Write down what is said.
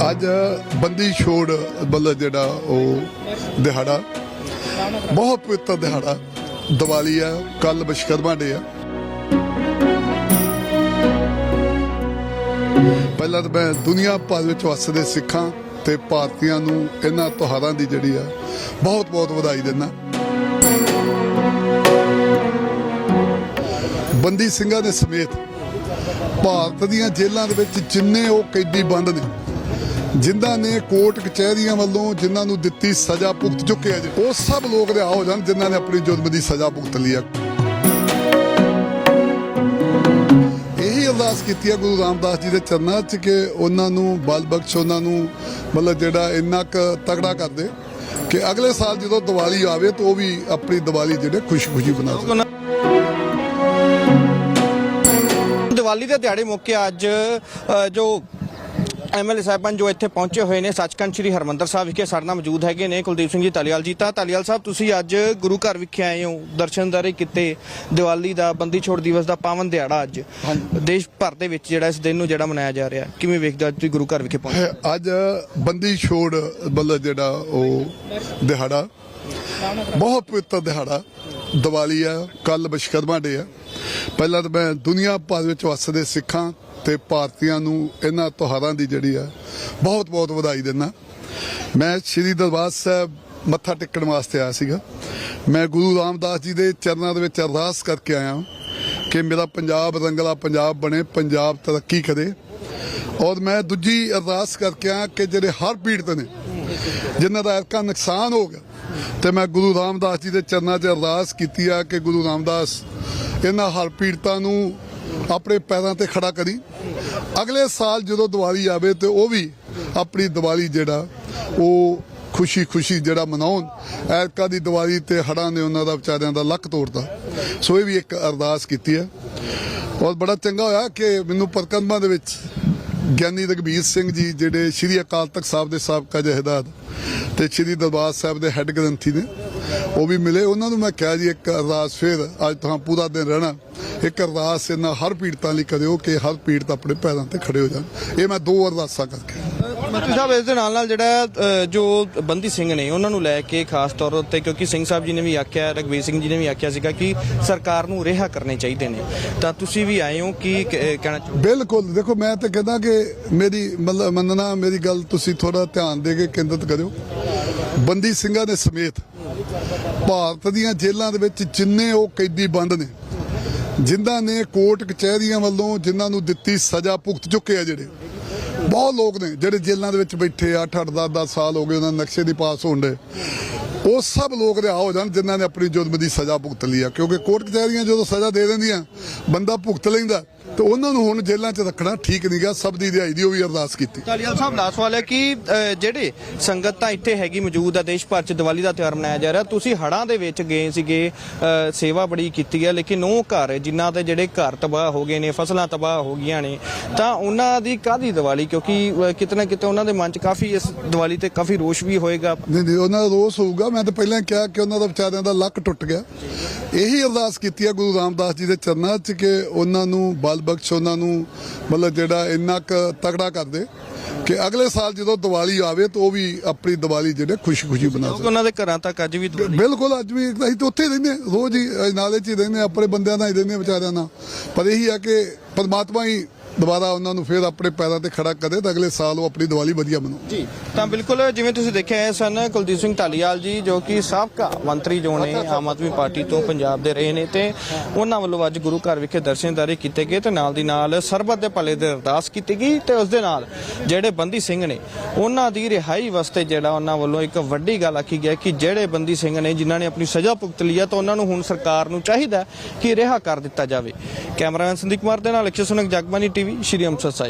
ਅੱਜ ਬੰਦੀ ਛੋੜ ਮਤਲਬ ਜਿਹੜਾ ਉਹ ਦਿਹਾੜਾ, ਬਹੁਤ ਪਵਿੱਤਰ ਦਿਹਾੜਾ ਦੀਵਾਲੀ ਆ ਕੱਲ ਵਿਸ਼ਕਰਮਾ ਡੇ ਆ। ਪਹਿਲਾਂ ਤਾਂ ਮੈਂ ਦੁਨੀਆ ਭਰ ਵਿੱਚ ਵਸਦੇ ਸਿੱਖਾਂ ਤੇ ਭਾਰਤੀਆਂ ਨੂੰ ਇਹਨਾਂ ਤਿਉਹਾਰਾਂ ਦੀ ਜਿਹੜੀ ਆ, ਬਹੁਤ ਬਹੁਤ ਵਧਾਈ ਦਿੰਦਾ। ਬੰਦੀ ਸਿੰਘਾਂ ਦੇ ਸਮੇਤ ਭਾਰਤ ਦੀਆਂ ਜੇਲ੍ਹਾਂ ਦੇ ਵਿੱਚ ਜਿੰਨੇ ਉਹ ਕੈਦੀ ਬੰਦ ਨੇ ਜਿਨ੍ਹਾਂ ਨੇ ਕੋਰਟ ਕਚਹਿਰੀਆਂ ਵੱਲੋਂ ਜਿਨ੍ਹਾਂ ਨੂੰ ਦਿੱਤੀ ਸਜ਼ਾ ਭੁਗਤ ਚੁੱਕੇ ਆ ਉਹ ਸਭ ਲੋਕ ਰਿਹਾ ਹੋ ਜਾਣ, ਜਿਨ੍ਹਾਂ ਨੇ ਆਪਣੀ ਜ਼ੁਲਮ ਦੀ ਸਜ਼ਾ ਭੁਗਤ ਲਈ ਆ। ਇਹੀ ਅਰਦਾਸ ਕੀਤੀ ਹੈ ਗੁਰੂ ਰਾਮਦਾਸ ਜੀ ਦੇ ਚਰਨਾਂ 'ਚ ਕਿ ਉਹਨਾਂ ਨੂੰ ਬਲ ਬਖਸ਼, ਉਹਨਾਂ ਨੂੰ ਮਤਲਬ ਜਿਹੜਾ ਇੰਨਾ ਕੁ ਤਗੜਾ ਕਰ ਦੇ ਕਿ ਅਗਲੇ ਸਾਲ ਜਦੋਂ ਦੀਵਾਲੀ ਆਵੇ ਤਾਂ ਉਹ ਵੀ ਆਪਣੀ ਦੀਵਾਲੀ ਜਿਹੜੇ ਖੁਸ਼ੀ-ਖੁਸ਼ੀ ਬਣਾ ਸਕਣ। ਦੀਵਾਲੀ ਦੇ ਦਿਹਾੜੇ ਮੌਕੇ ਅੱਜ ਜੋ ਐਮਐਲਏ ਸਾਹਿਬਾਨ ਜੋ ਇੱਥੇ ਪਹੁੰਚੇ ਹੋਏ ਨੇ ਸੱਚਖੰਡ ਸ੍ਰੀ ਹਰਮੰਦਰ ਸਾਹਿਬ ਵਿਖੇ। ਸਾਡੇ ਮੌਜੂਦ ਹੈਗੇ ਨੇ ਕੁਲਦੀਪ ਸਿੰਘ ਜੀ ਧਾਲੀਵਾਲ ਜੀ। ਤਾਂ ਧਾਲੀਵਾਲ ਸਾਹਿਬ ਤੁਸੀਂ ਅੱਜ ਗੁਰੂ ਘਰ ਵਿਖੇ ਆਏ ਹੋ। ਦਰਸ਼ਨਦਾਰੇ ਕੀਤੇ ਦੀਵਾਲੀ ਦਾ ਬੰਦੀ ਛੋੜ ਦਿਵਸ ਦਾ ਪਾਵਨ ਦਿਹਾੜਾ ਅੱਜ। ਦੇਸ਼ ਭਰ ਦੇ ਵਿੱਚ ਜਿਹੜਾ ਇਸ ਦਿਨ ਨੂੰ ਜਿਹੜਾ ਮਨਾਇਆ ਜਾ ਰਿਹਾ। ਕਿਵੇਂ ਵੇਖਦੇ ਅੱਜ ਤੁਸੀਂ ਗੁਰੂ ਘਰ ਵਿਖੇ ਪਹੁੰਚੇ? ਅੱਜ ਬੰਦੀ ਛੋੜ ਮਤਲਬ ਜਿਹੜਾ ਉਹ ਦਿਹਾੜਾ ਬਹੁਤ ਪਵਿੱਤਰ ਦਿਹਾੜਾ। ਦੀਵਾਲੀ ਆ ਕੱਲ ਵਿਸ਼ਕਰਮਾ ਡੇ ਆ। ਪਹਿਲਾਂ ਤਾਂ ਮੈਂ ਦੁਨੀਆ ਭਰ ਵਿੱਚ ਵਸਦੇ ਸਿੱਖਾਂ ਤੇ ਭਾਰਤੀਆਂ ਨੂੰ ਇਹਨਾਂ ਤਿਉਹਾਰਾਂ ਦੀ ਜਿਹੜੀ ਆ, ਬਹੁਤ ਬਹੁਤ ਵਧਾਈ ਦਿੰਦਾ। ਮੈਂ ਸ੍ਰੀ ਦਰਬਾਰ ਸਾਹਿਬ ਮੱਥਾ ਟੇਕਣ ਵਾਸਤੇ ਆਇਆ ਸੀਗਾ। ਮੈਂ ਗੁਰੂ ਰਾਮਦਾਸ ਜੀ ਦੇ ਚਰਨਾਂ ਦੇ ਵਿੱਚ ਅਰਦਾਸ ਕਰਕੇ ਆਇਆ ਕਿ ਮੇਰਾ ਪੰਜਾਬ ਰੰਗਲਾ ਪੰਜਾਬ ਬਣੇ, ਪੰਜਾਬ ਤਰੱਕੀ ਕਰੇ। ਔਰ ਮੈਂ ਦੂਜੀ ਅਰਦਾਸ ਕਰਕੇ ਆ ਕਿ ਜਿਹੜੇ ਹਰ ਪੀੜਤ ਨੇ, ਜਿਨ੍ਹਾਂ ਦਾ ਐਰਕਾ ਨੁਕਸਾਨ ਹੋ ਗਿਆ ਤੇ ਮੈਂ ਗੁਰੂ ਰਾਮਦਾਸ ਜੀ ਦੇ ਚਰਨਾਂ 'ਚ ਅਰਦਾਸ ਕੀਤੀ ਆ ਕਿ ਗੁਰੂ ਰਾਮਦਾਸ ਇਹਨਾਂ ਹਰ ਪੀੜਤਾਂ ਨੂੰ ਆਪਣੇ ਪੈਰਾਂ ਤੇ ਖੜਾ ਕਰੀ। ਅਗਲੇ ਸਾਲ ਜਦੋਂ ਦੀਵਾਲੀ ਆਵੇ ਤੇ ਉਹ ਵੀ ਆਪਣੀ ਦੀਵਾਲੀ ਜਿਹੜਾ, ਉਹ ਖੁਸ਼ੀ ਖੁਸ਼ੀ ਜਿਹੜਾ ਮਨਾਉਣ। ਐਰਕਾ ਦੀ ਦੀਵਾਲੀ ਤੇ ਹੜਾਂ ਨੇ ਉਹਨਾਂ ਦਾ ਵਿਚਾਰਿਆਂ ਦਾ ਲੱਕ ਤੋੜਤਾ। ਸੋ ਇਹ ਵੀ ਇੱਕ ਅਰਦਾਸ ਕੀਤੀ ਹੈ। ਔਰ ਬੜਾ ਚੰਗਾ ਹੋਇਆ ਕਿ ਮੈਨੂੰ ਪਰਕੰਮਾਂ ਦੇ ਵਿੱਚ ਗਿਆਨੀ ਰਘਬੀਰ ਸਿੰਘ ਜੀ ਜਿਹੜੇ ਸ਼੍ਰੀ ਅਕਾਲ ਤਖਤ ਸਾਹਿਬ ਦੇ ਸਾਬਕਾ ਜਹੇਦਾਰ ਤੇ ਸ਼੍ਰੀ ਦਰਬਾਰ ਸਾਹਿਬ ਦੇ ਹੈੱਡ ਗ੍ਰੰਥੀ ਨੇ, ਉਹ ਵੀ ਮਿਲੇ। ਉਹਨਾਂ ਨੂੰ ਮੈਂ ਕਿਹਾ ਜੀ, ਇੱਕ ਅਰਦਾਸ ਫਿਰ ਅੱਜ ਤਾਂ ਪੂਰਾ ਦਿਨ ਰਹਿਣਾ। ਇੱਕ ਅਰਦਾਸ ਇਹਨਾਂ ਹਰ ਪੀੜਤਾਂ ਲਈ ਕਰਿਓ ਕਿ ਹਰ ਪੀੜਤ ਆਪਣੇ ਪੈਰਾਂ ਤੇ ਖੜੇ ਹੋ ਜਾਣ। ਇਹ ਮੈਂ ਦੋ ਅਰਦਾਸਾਂ ਕਰਕੇ ਮੰਤਰੀ ਸਾਹਿਬ ਇਸ ਦੇ ਨਾਲ ਨਾਲ ਜਿਹੜਾ ਅ, ਜੋ ਬੰਦੀ ਸਿੰਘ ਨੇ ਉਹਨਾਂ ਨੂੰ ਲੈ ਕੇ ਖਾਸ ਤੌਰ ਉੱਤੇ ਕਿਉਂਕਿ ਸਿੰਘ ਸਾਹਿਬ ਜੀ ਨੇ ਵੀ ਆਖਿਆ ਰਗਵੀਰ ਸਿੰਘ ਜੀ ਨੇ ਵੀ ਆਖਿਆ ਸੀਗਾ ਕਿ ਸਰਕਾਰ ਨੂੰ ਰਿਹਾ ਕਰਨੇ ਚਾਹੀਦੇ ਨੇ। ਤਾਂ ਤੁਸੀਂ ਵੀ ਆਏ ਹੋ ਕੀ ਕ- ਅ, ਕਹਿਣਾ ਚਾਹੋ ਬਿਲਕੁਲ ਦੇਖੋ ਮੈਂ ਤਾਂ ਕਹਿੰਦਾ ਕਿ ਮੇਰੀ ਮਤਲਬ ਮੰਨਣਾ ਮੇਰੀ ਗੱਲ ਤੁਸੀਂ ਥੋੜਾ ਧਿਆਨ ਦੇ ਕੇ ਕੇਂਦਰਿਤ ਕਰਿਓ। ਬੰਦੀ ਸਿੰਘਾਂ ਦੇ ਸਮੇਤ ਭਾਰਤ ਦੀਆਂ ਜੇਲ੍ਹਾਂ ਦੇ ਵਿੱਚ ਜਿੰਨੇ ਉਹ ਕੈਦੀ ਬੰਦ ਨੇ ਜਿਨ੍ਹਾਂ ਨੇ ਕੋਰਟ ਕਚਹਿਰੀਆਂ ਵੱਲੋਂ ਜਿਨ੍ਹਾਂ ਨੂੰ ਦਿੱਤੀ ਸਜ਼ਾ ਭੁਗਤ ਚੁੱਕੇ ਆ ਜਿਹੜੇ ਬਹੁਤ ਲੋਕ ਨੇ ਜਿਹੜੇ ਜੇਲ੍ਹਾਂ ਦੇ ਵਿੱਚ ਬੈਠੇ ਆ 8 8 10 10 ਸਾਲ ਹੋ ਗਏ ਉਹਨਾਂ ਦੇ ਨਕਸ਼ੇ ਦੀ ਪਾਸ ਹੋਣ ਦੇ। ਉਹ ਸਭ ਲੋਕ ਰਿਹਾ ਹੋ ਜਾਣ ਜਿਨ੍ਹਾਂ ਨੇ ਆਪਣੀ ਜ਼ੁਲਮ ਦੀ ਸਜ਼ਾ ਭੁਗਤ ਲਈ ਆ। ਕਿਉਂਕਿ ਕੋਰਟ ਕਚਹਿਰੀਆਂ ਜਦੋਂ ਸਜ਼ਾ ਦੇ ਦਿੰਦੀਆਂ ਬੰਦਾ ਭੁਗਤ ਲੈਂਦਾ ਤੇ ਉਹਨਾਂ ਨੂੰ ਹੁਣ ਜੇਲ੍ਹਾਂ 'ਚ ਰੱਖਣਾ ਠੀਕ ਨਹੀਂ ਗਾ ਸਭ ਦੀ ਦਿਹਾਈ ਦੀ ਉਹ ਵੀ ਅਰਦਾਸ ਕੀਤੀ। ਕਾਲੀਆਲ ਸਾਹਿਬ ਲਾਸਟ ਸਵਾਲ ਹੈ ਕਿ ਜਿਹੜੇ ਸੰਗਤ ਤਾਂ ਇੱਥੇ ਹੈਗੀ ਮੌਜੂਦ ਆ ਦੇਸ਼ ਭਰ ਚ ਦੀਵਾਲੀ ਦਾ ਤਿਉਹਾਰ ਮਨਾਇਆ ਜਾ ਰਿਹਾ ਤੁਸੀਂ ਹੜਾਂ ਦੇ ਵਿੱਚ ਗਏ ਸੀਗੇ ਸੇਵਾ ਬੜੀ ਕੀਤੀ ਹੈ ਲੇਕਿਨ ਉਹ ਘਰ ਜਿਨ੍ਹਾਂ ਦੇ ਜਿਹੜੇ ਘਰ ਤਬਾਹ ਹੋ ਗਏ ਨੇ ਫਸਲਾਂ ਤਬਾਹ ਹੋ ਗਈਆਂ ਨੇ ਤਾਂ ਉਹਨਾਂ ਦੀ ਕਾਦੀ ਦੀਵਾਲੀ? ਕਿਉਂਕਿ ਅ, ਕਿਤੇ ਨਾ ਕਿਤੇ ਉਹਨਾਂ ਦੇ ਮਨ ਚ ਕਾਫੀ ਇਸ ਦੀਵਾਲੀ ਤੇ ਕਾਫੀ ਰੋਸ਼ ਵੀ ਹੋਏਗਾ। ਨਹੀਂ ਨਹੀਂ ਉਹਨਾਂ ਦਾ ਰੋਸ ਹੋਊਗਾ ਮੈਂ ਤਾਂ ਪਹਿਲਾਂ ਕਿਹਾ ਕਿ ਉਹਨਾਂ ਦਾ ਵਿਚਾਰਿਆਂ ਦਾ ਲੱਕ ਟੁੱਟ ਗਿਆ। ਇਹੀ ਅਰਦਾਸ ਕੀਤੀ ਹੈ ਗੁਰੂ ਰਾਮਦਾਸ ਜੀ ਦੇ ਚਰਨਾਂ 'ਚ ਕਿ ਉਹਨਾਂ ਨੂੰ ਬਲ ਬਖਸ਼ ਉਹਨਾਂ ਨੂੰ ਮਤਲਬ ਜਿਹੜਾ ਇੰਨਾ ਕੁ ਤਗੜਾ ਕਰ ਦੇ ਕਿ ਅਗਲੇ ਸਾਲ ਜਦੋਂ ਦੀਵਾਲੀ ਆਵੇ ਤਾਂ ਉਹ ਵੀ ਆਪਣੀ ਦੀਵਾਲੀ ਜਿਹੜੇ ਖੁਸ਼ੀ-ਖੁਸ਼ੀ ਬਣਾ ਸਕਣ। ਉਹਨਾਂ ਦੇ ਘਰਾਂ ਤੱਕ ਅੱਜ ਵੀ ਬਿਲਕੁਲ ਅੱਜ ਵੀ ਅਸੀਂ ਤਾਂ ਉੱਥੇ ਹੀ ਰਹਿੰਦੇ ਰੋਜ਼ ਹੀ ਨਾਲੇ 'ਚ ਹੀ ਰਹਿੰਦੇ ਆਪਣੇ ਬੰਦਿਆਂ ਨਾਲ ਹੀ ਰਹਿੰਦੇ ਵਿਚਾਰਿਆਂ ਨਾਲ। ਪਰ ਇਹੀ ਹੈ ਕਿ ਪਰਮਾਤਮਾ ਹੀ ਦੁਬਾਰਾ ਉਹਨਾਂ ਨੂੰ ਫਿਰ ਆਪਣੇ ਪੈਰਾਂ ਤੇ ਖੜਾ ਕਰੇ ਤਾਂ ਅਗਲੇ ਸਾਲ ਉਹ ਆਪਣੀ ਦੀਵਾਲੀ ਵਧੀਆ ਮਨਾਉਣ। ਜੀ, ਤਾਂ ਬਿਲਕੁਲ ਜਿਵੇਂ ਤੁਸੀਂ ਦੇਖਿਆ ਇਹ ਸਨ ਕੁਲਦੀਪ ਸਿੰਘ ਢਾਲੀਵਾਲ ਜੀ ਜੋ ਕਿ ਸਾਬਕਾ ਮੰਤਰੀ ਜੋ ਨੇ ਆਮ ਆਦਮੀ ਪਾਰਟੀ ਤੋਂ ਪੰਜਾਬ ਦੇ ਰਹੇ ਨੇ ਤੇ ਉਹਨਾਂ ਵੱਲੋਂ ਅੱਜ ਗੁਰੂ ਘਰ ਵਿਖੇ ਦਰਸ਼ਨਦਾਰੀ ਕੀਤੇ ਗਏ ਤੇ ਨਾਲ ਦੀ ਨਾਲ ਸਰਬੱਤ ਦੇ ਭਲੇ ਦੇ ਅਰਦਾਸ ਕੀਤੀ ਗਈ ਤੇ ਉਸ ਦੇ ਨਾਲ ਜਿਹੜੇ ਬੰਦੀ ਸਿੰਘ ਨੇ ਉਹਨਾਂ ਦੀ ਰਿਹਾਈ ਵਾਸਤੇ ਜਿਹੜਾ ਉਹਨਾਂ ਵੱਲੋਂ ਇੱਕ ਵੱਡੀ ਗੱਲ ਆਖੀ ਗਿਆ ਕਿ ਜਿਹੜੇ ਬੰਦੀ ਸਿੰਘ ਨੇ ਜਿਨ੍ਹਾਂ ਨੇ ਆਪਣੀ ਸਜ਼ਾ ਭੁਗਤ ਲਈ ਹੈ ਤਾਂ ਉਹਨਾਂ ਨੂੰ ਹੁਣ ਸਰਕਾਰ ਨੂੰ ਚਾਹੀਦਾ ਕਿ ਰਿਹਾ ਕਰ ਦਿੱਤਾ ਜਾਵੇ। ਕੈਮਰਾਮੈਨ ਸੰਦੀਪ ਕੁਮਾਰ ਦੇ ਨਾਲ ਅਕਸ਼ੇ ਸੁਨਕ, ਜਗਬਾਨੀ ਟੀਵੀ ਸ਼੍ਰੀ ਅੰਮ੍ਰਿਤਸਰ ਸਾਹਿਬ